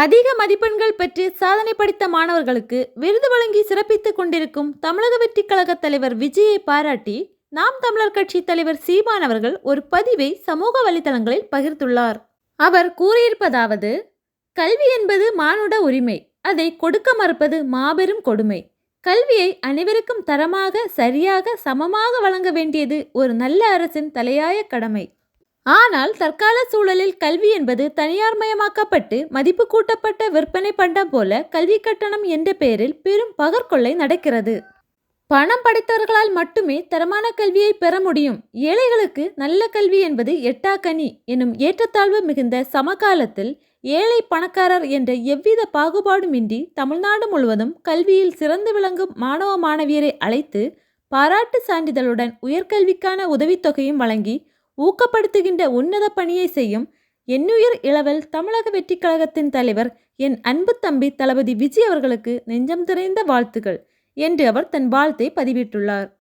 அதிக மதிப்பெண்கள் பெற்று சாதனை படைத்த மாணவர்களுக்கு விருது வழங்கி சிறப்பித்துக் கொண்டிருக்கும் தமிழக வெற்றிக் கழக தலைவர் விஜயை பாராட்டி நாம் தமிழர் கட்சி தலைவர் சீமான் அவர்கள் ஒரு பதிவை சமூக வலைதளங்களில் பகிர்ந்துள்ளார். அவர் கூறியிருப்பதாவது கல்வி என்பது மானுட உரிமை அதை கொடுக்க மறுப்பது மாபெரும் கொடுமை. கல்வியை அனைவருக்கும் தரமாக சரியாக சமமாக வழங்க வேண்டியது ஒரு நல்ல அரசின் தலையாய கடமை. ஆனால் தற்கால சூழலில் கல்வி என்பது தனியார்மயமாக்கப்பட்டு மதிப்பு கூட்டப்பட்ட விற்பனை பண்டம் போல கல்வி கட்டணம் என்ற பெயரில் பெரும் பகற்கொள்ளை நடக்கிறது. பணம் படைத்தவர்களால் மட்டுமே தரமான கல்வியை பெற முடியும். ஏழைகளுக்கு நல்ல கல்வி என்பது எட்டாக்கனி எனும் ஏற்றத்தாழ்வு மிகுந்த சமகாலத்தில் ஏழை பணக்காரர் என்ற எவ்வித பாகுபாடுமின்றி தமிழ்நாடு முழுவதும் கல்வியில் சிறந்து விளங்கும் மாணவ மாணவியரை அழைத்து பாராட்டு சான்றிதழுடன் உயர்கல்விக்கான உதவித்தொகையும் வழங்கி ஊக்கப்படுத்துகின்ற உன்னத பணியை செய்யும் என்னுயிர் இளவல் தமிழக வெற்றி கழகத்தின் தலைவர் என் அன்பு தம்பி தளபதி விஜய் அவர்களுக்கு நெஞ்சம் நிறைந்த வாழ்த்துகள் என்று அவர் தன் வாழ்த்தை பதிவிட்டுள்ளார்.